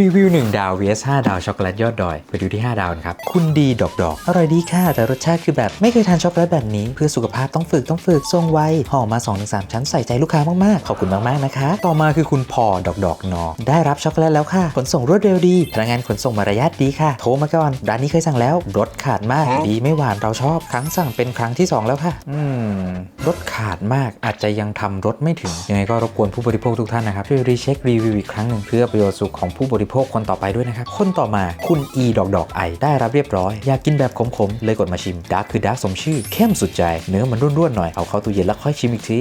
รีวิว 1 ดาว vs 5 ดาวช็อกโกแลตยอดดอย ไปดูที่ 5 ดาวนะครับ คุณดีดอกดอกอร่อยดีค่ะ แต่รสชาติคือแบบไม่เคยทานช็อกโกแลตแบบนี้ เพื่อสุขภาพต้องฝึกต้องฝึกทรงไวห่อมา 2-3 ชั้นใส่ใจลูกค้ามาก ๆ ขอบคุณมาก ๆ นะคะ ต่อมาคือคุณพอดอกดอกนอได้รับช็อกโกแลตแล้วค่ะ ขนส่งรวดเร็วดีพนักงานขนส่งมารยาทดีค่ะโทรมาก่อนร้านนี้เคยสั่งแล้วรสขาดมาก ดีไม่หวานเราชอบครั้งสั่งเป็นครั้งที่ 2 แล้วค่ะ อืมรถขาดมากอาจจะยังทำรถไม่ถึงยังไงก็รบกวนผู้บริโภคทุกท่านนะครับช่วยรีเช็ครีวิวอีกครั้งหนึ่งเพื่อประโยชน์สุขของผู้บริโภคคนต่อไปด้วยนะครับ คนต่อมาคุณ E ดอกดอกไอได้รับเรียบร้อย อยากกินแบบขมๆ เลยกดมาชิมดาร์กคือดาร์กสมชื่อ เข้มสุดใจ เนื้อมันร่วนๆหน่อย เอาเข้าตู้เย็นแล้วค่อยชิมอีกที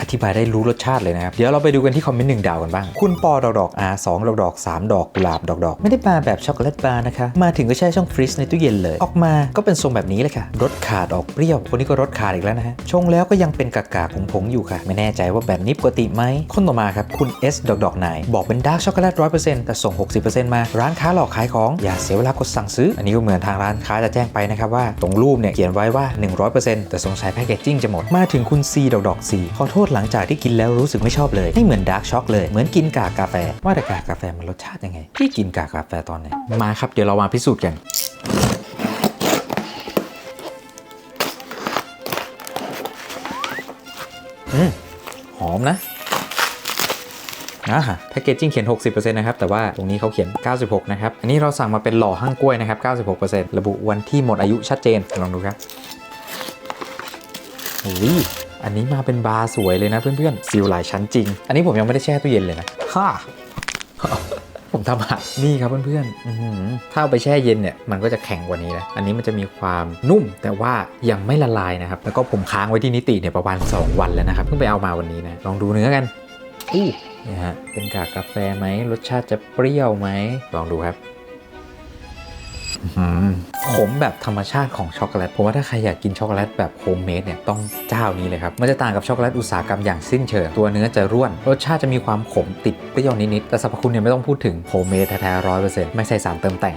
อธิบายได้รู้รสชาติเลยนะครับ เดี๋ยวเราไปดูกันที่คอมเมนต์หนึ่งดาวกันบ้าง คุณปอดอกดอกอาสองดอกดอกสามดอกกุหลาบดอกดอกไม่ได้มาแบบช็อกโกแลตบาร์นะคะมาถึงก็แช่ช่องฟรีซในตู้เย็นเลย ออกมาก็เป็นทรงแบบนี้เลยค่ะรสขาดออกเปรี้ยวคนนี้ก็รสขาดอีกแล้วนะฮะชงแล้วก็ยังเป็นกากาผงๆอยู่ค่ะ ไม่แน่ใจว่าแบบนี้ปกติไหมคนต่อมาครับคุณ S ดอกดอกนายบอกเป็นดาร์กช็อกโกแลตร้อยเปอร์เซ็นต์แต่ส่ง 60%มาร้านค้าหลอกขายของอย่าเสียเวลากดสั่งซื้อ อันนี้ก็เหมือนทางร้านค้าจะแจ้งไปนะครับว่าตรงรูปเนี่ยเขียนไว้ว่า 100%แต่สงสัยแพคเกจจิ้งจะหมดมาถึงคุณ C ดอกดอก C ขอโทษหลังจากที่กินแล้วรู้สึกไม่ชอบเลยไม่เหมือนดาร์กช็อกเลยเหมือนกินกากกาแฟ ว่าแต่กากกาแฟมันรสชาติยังไงพี่กินกากกาแฟตอนไหนมาครับเดี๋ยวเรามาพิสูจน์กันอืมหอมนะ อ่าแพคเกจจิ้งเขียน 60%นะครับ แต่ว่าตรงนี้เขาเขียน 96 นะครับ อันนี้เราสั่งมาเป็นหล่อห้างกล้วยนะครับ 96%ระบุวันที่หมดอายุชัดเจน ลองดูครับโอ้ยอันนี้มาเป็นบาร์สวยเลยนะเพื่อนๆซีลหลายชั้นจริง อันนี้ผมยังไม่ได้แช่ตู้เย็นเลยนะฮ่าผมทำหักนี่ครับเพื่อนๆอื้อหือถ้าเอาไปแช่เย็นเนี่ยมันก็จะแข็งกว่านี้นะ อันนี้มันจะมีความนุ่มแต่ว่ายังไม่ละลายนะครับ แล้วก็ผมค้างไว้ที่นิติเนี่ยประมาณ 2 วันแล้วนะครับ เพิ่งไปเอามาวันนี้นะ ลองดูเนื้อกันอู้ นี่ฮะเป็นกากกาแฟไหมรสชาติจะเปรี้ยวไหมลองดูครับอื้อหือขมแบบธรรมชาติของช็อกโกแลตผมว่าถ้าใครอยากกินช็อกโกแลตแบบโฮมเมดเนี่ยต้องเจ้านี้เลยครับ มันจะต่างกับช็อกโกแลตอุตสาหกรรมอย่างสิ้นเชิง ตัวเนื้อจะร่วน รสชาติจะมีความขมติดเปรี้ยวนิดๆแต่สรรพคุณเนี่ยไม่ต้องพูดถึงโฮมเมดแท้ๆร้อยเปอร์เซ็นต์ไม่ใส่สารเติมแต่ง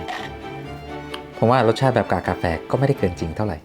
ผมว่ารสชาติแบบกากาแฟก็ไม่ได้เกินจริงเท่าไหร่